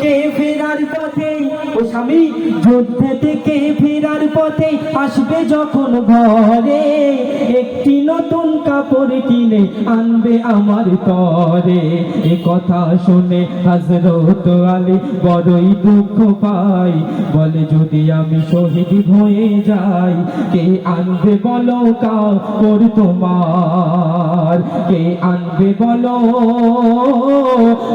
থেকে ফেরার পথে স্বামী, যুদ্ধ থেকে ফেরার পথে আসবে যখন ঘরে। একটি নতুন কাপড় কিনে আনবে আমার তরে। এ কথা শুনে হজরত আলী বড়ই দুঃখ পাই বলে, যদি আমি শহীদ হয়ে যাই, কে আনবে বলো কাপড় তোমার? কে আনবে বলো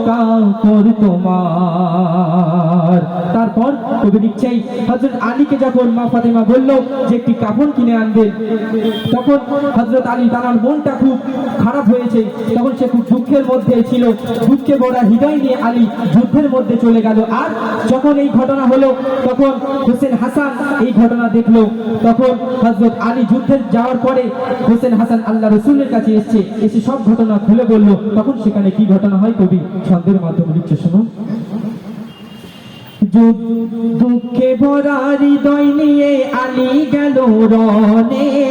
কাপড় তোমার? তারপর কবি লিখছেই হজরত আলীকে যখন মা ফাতেমা বলল যে একটি কাপড় কিনে আনবেন তখন হজরত আলী তার মনটা খুব খারাপ হয়েছে। তখন সে খুব দুঃখের মধ্যে ছিল। দুঃখে বড়া হৃদয় নিয়ে আলী যুদ্ধের মধ্যে চলে গেল। আর যখন এই ঘটনা হলো, তখন হোসেন হাসান এই ঘটনা দেখল। তখন হজরত আলী যুদ্ধে যাওয়ার পরে হোসেন হাসান আল্লাহ রসুলের কাছে এসছে। এসে সব ঘটনা খুলে বলল। তখন সেখানে কি ঘটনা হয় কবি? ছন্দের মাধ্যমে লিখছে, শুনুন। দুঃখে ভরা হৃদয় নিয়ে আলী গেল রনে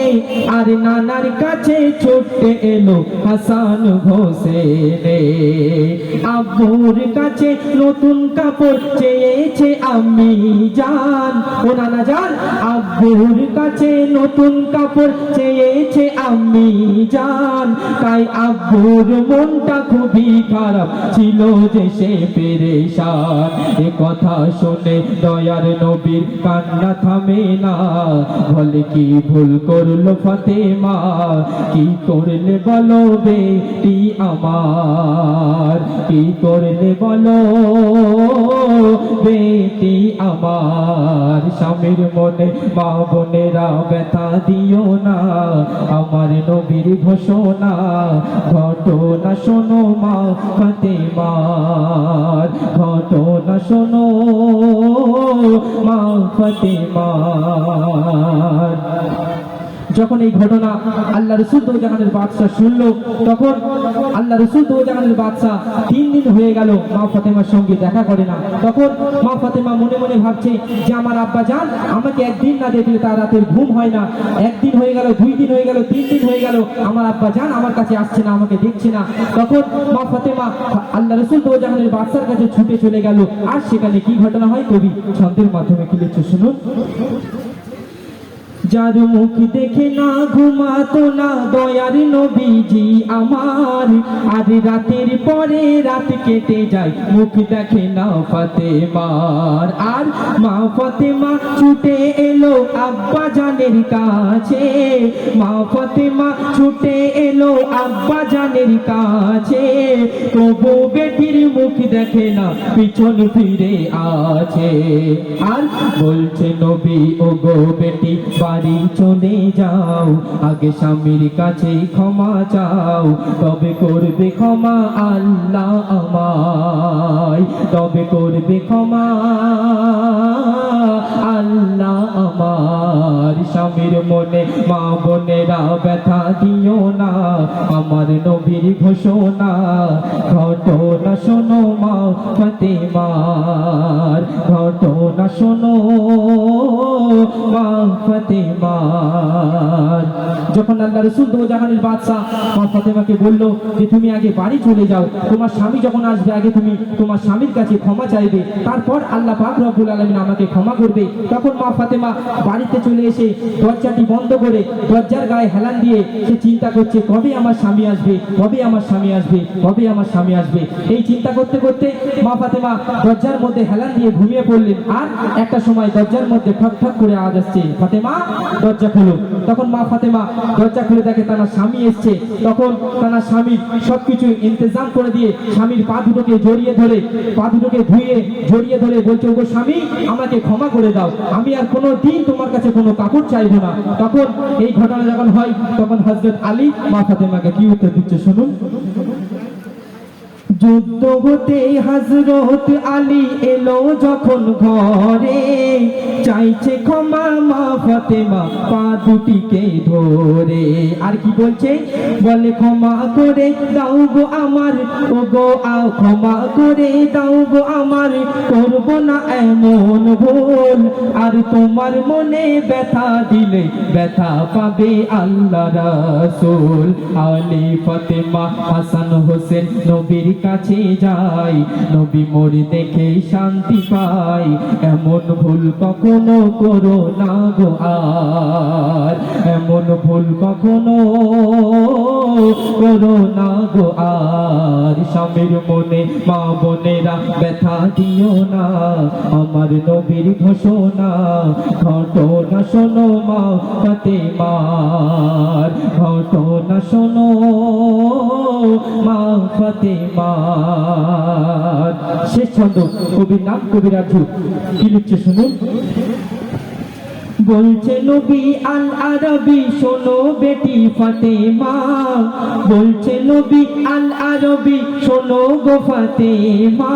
আর নানার কাছে ছুটে এলো হাসান হোসেনে। আব্বুর কাছে নতুন কাপড় চেয়েছে আমি জান ও নানা জান আব্বুর কাছে নতুন কাপড় চেয়েছে আমি জান তাই আব্বুর মনটা খুবই খারাপ ছিল যে সে পেরেশান। এ কথা শুনে দয়ার নবীর কান্না থামে না। বলে কি ভুল করল? ফাতেমা, কি করলে বলো বেটি আমার? কি করলে বলো বেটি আমার? স্বামীর মনে মা বোনেরা ব্যথা দিও না, আমার নবীর ঘোষণা, ঘটনা শোনো মা ফাতেমার, ঘটনা শোনো মা ফাতেমার। যখন এই ঘটনা আল্লাহ রসুল দৌজাহানের বাদশাহ শুনলো, তখন আল্লাহ রসুল দৌজাহানের বাদশাহ তিন দিন হয়ে গেল মা ফাতেমার সঙ্গে দেখা করে না। তখন মা ফাতেমা মনে মনে ভাবছে যে আমার আব্বা যান, আমাকে একদিন না দেখলে তার রাতের ঘুম হয় না। একদিন হয়ে গেল, দুই দিন হয়ে গেল, তিন দিন হয়ে গেল, আমার আব্বা যান, আমার কাছে আসছে না, আমাকে দেখছে না। তখন মা ফাতেমা আল্লাহ রসুল দৌজাহানের বাদশার কাছে ছুটে চলে গেল। আর সেখানে কি ঘটনা হয় কবি ছন্দের মাধ্যমে কি লিখছে শুনুন। যার মুখ দেখে না ঘুমাতো না, দয়ার নবীজি আমার। আর রাতের পরে রাত কেটে যায়, মুখ দেখে না ফাতেমার। আর মা ফাতেমা ছুটে এলো আব্বা জানের কাছে। মা ফাতেমা ছুটে এলো আব্বা জানের কাছে। তবু বেটির মুখ দেখে না, পিছন ফিরে আছে। আর বলছে, নবী ও গো বেটি বাড়ি চলে যাও। আগে স্বামীর কাছে ক্ষমা চাও। তবে করবে ক্ষমা আল্লাহ আমায়। তবে করবে ক্ষমা আল্লাহ স্বামীর মনে, মা বোনেরা ব্যথা দিও না। আমার নবীর ঘোষণা, ঘটনা শোনো মা ফতেমার, ঘটনা শোনো মা ফতেমার। যখন আল্লাহ রসুল দো জাহানের বাদশাহ মা ফাতেমাকে বলল যে, তুমি আগে বাড়ি চলে যাও। তোমার স্বামী যখন আসবে, আগে তুমি তোমার স্বামীর কাছে ক্ষমা চাইবে। তারপর আল্লাহ পাক রব্বুল আলমিন আমাকে ক্ষমা করবে। তখন মা ফাতেমা বাড়িতে চলে এসে দরজাটি বন্ধ করে দরজার গায়ে হেলান দিয়ে সে চিন্তা করছে, কবে আমার স্বামী আসবে? কবে আমার স্বামী আসবে? কবে আমার স্বামী আসবে? এই চিন্তা করতে করতে মা ফাতেমা দরজার মধ্যে হেলান দিয়ে ঘুমিয়ে পড়লেন। আর একটা সময় দরজার মধ্যে ঠক ঠক করে আওয়াজ আসছে, ফাতেমা, দরজা খুলো। তখন মা ফাতেমা দরজা খুলে দেখে তার স্বামী এসছে। তখন তার স্বামী সবকিছু ইন্তজাম করে দিয়ে স্বামীর পা দুটোকে জড়িয়ে ধরে, পা দুটোকে ধুয়ে জড়িয়ে ধরে বলছে, ওগো স্বামী, আমাকে ক্ষমা করে দাও। আমি আর কোনো দিন তোমার কাছে কোনো কাপড় চাইব না তখন এই ঘটনা যখন হয়, তখন হজরত আলী মা ফাতেমাকে কি উত্তর দিচ্ছে শুনুন। যুদ্ধ হতে হজরত আলী এলো যখন ঘরে। চাইছে ক্ষমা, মা ফাতেমা, পা দুটিকে ধরে। আর কি বলছে? বলে, ক্ষমা করে দাও গো আমার ও গো আও ক্ষমা করে দাও গো আমার। করব না এমন ভুল, আর তোমার মনে ব্যথা দিলে ব্যথা পাবে আল্লাহ রাসূল। আলী ফাতেমা, হাসান হোসেন, নবীর কাছে যাই, নবী মোর দেখে শান্তি পাই। এমন ভুল কখনো করো না গো আর, এমন ভুল কখনো করো না গো আর। স্বামীর মনে, মা বোনেরা ব্যথা দিও না, আমার নবীর ঘোষণা, ঘটনা শোনো মা ফাতে মার ঘটনা শোনো মা ফাতে মার শেষ ছন্দ, কবির নাম কি লিখছে শুনুন? বলছে, নবী আল আরবি, শোনো বেটি ফাতেমা। বলছে, নবী আল আরবি, শোনো গো ফাতেমা।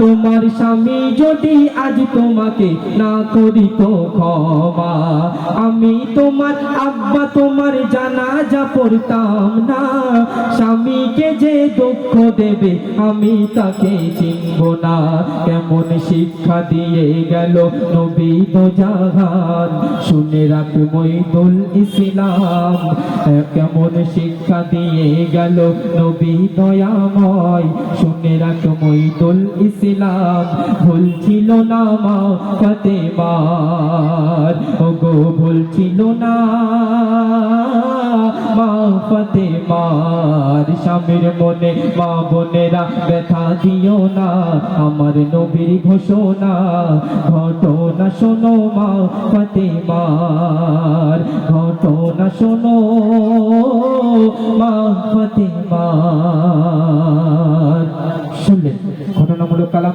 তোমার স্বামী যদি আজ তোমাকে না করি তো ক্ষমা। আমি তোমার আব্বা, তোমার জানাজা পড়তাম না। স্বামীকে যে দুঃখ দেবে, আমি তাকে চিনব না। কেমন শিক্ষা দিয়ে গেল নবী জাহান। শুনে রাখ মইদুল ইসলাম কেমন শিক্ষা দিয়ে গেল নবী দয়াময়। শুনে রাখ মইদুল ইসলাম, ভুল ছিল না মা ফতেমার। ওগো, ভুল ছিল না। মা ফতেমার স্বামীর মনে মা বোনেরা ব্যথা দিও না, আমার নবীর ঘোষণা, ঘটনা শোনো মা ফতেমার, ঘটনা শোনো মা ফতেমার। শুনলেন, ঘটনামূলক কালাম।